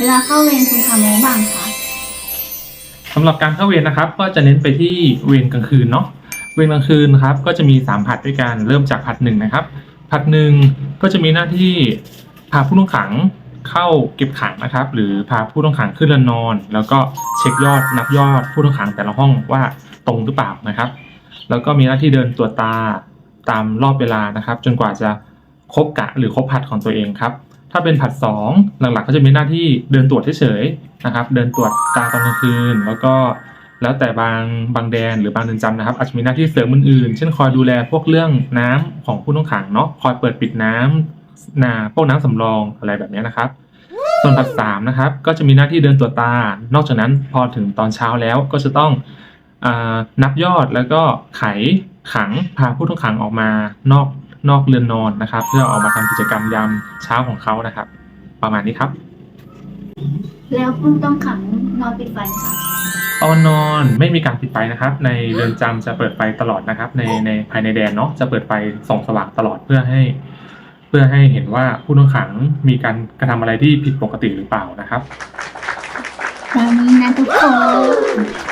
เวลาเข้าเวรคุณทำอะไรบ้างคะ สำหรับการเข้าเวรนะครับ ก็จะเน้นไปที่เวรกลางคืนเนาะเวรกลางคืนครับก็จะมี 3 ผัดด้วยกันเริ่มจากผัดหนึ่งนะครับ ผัดหนึ่งก็จะมีหน้าที่พาผู้ต้องขังเข้าเก็บขังนะครับ หรือพาผู้ต้องขังขึ้นเรือนนอน แล้วก็เช็คยอดนับยอดผู้ต้องขังแต่ละห้องว่าตรงหรือเปล่านะครับ แล้วก็มีหน้าที่เดินตรวจตาตามรอบเวลานะครับ จนกว่าจะครบกะหรือครบผัดของตัวเองครับ ถ้าเป็นผัดสองหลักๆก็จะมีหน้าที่เดินตรวจเฉยๆนะครับ เดินตรวจตาตอนกลางคืน แล้วก็แล้วแต่บางบางแดนหรือบางเรือนจำนะครับ อาจจะมีหน้าที่เสริมอื่นๆ เช่นคอยดูแลพวกเรื่องน้ำของผู้ต้องขังเนาะคอยเปิดปิดน้ำนาพวกน้ำสำรองอะไรแบบนี้นะครับ ส่วนผัดสามนะครับ ก็จะมีหน้าที่เดินตรวจตา นอกจากนั้นพอถึงตอนเช้าแล้วก็จะต้องอนับยอดแล้วก็ไขขังพาผู้ต้องขังออกมานอก นอกเรือนนอนนะครับ เพื่อออกมาทำกิจกรรมยามเช้าของเขานะครับ ประมาณนี้ครับ แล้วคุณต้องขังนอนปิดไฟค่ะตอนนอนไม่มีการปิดไฟนะครับ ในเรือนจำจะเปิดไฟตลอดนะครับ ในในภายในแดนเนาะจะเปิดไฟส่องสว่างตลอดเพื่อให้ เพื่อให้เห็นว่าผู้ต้องขังมีการกระทำอะไรที่ผิดปกติหรือเปล่านะครับ ตอนนี้นะทุกคน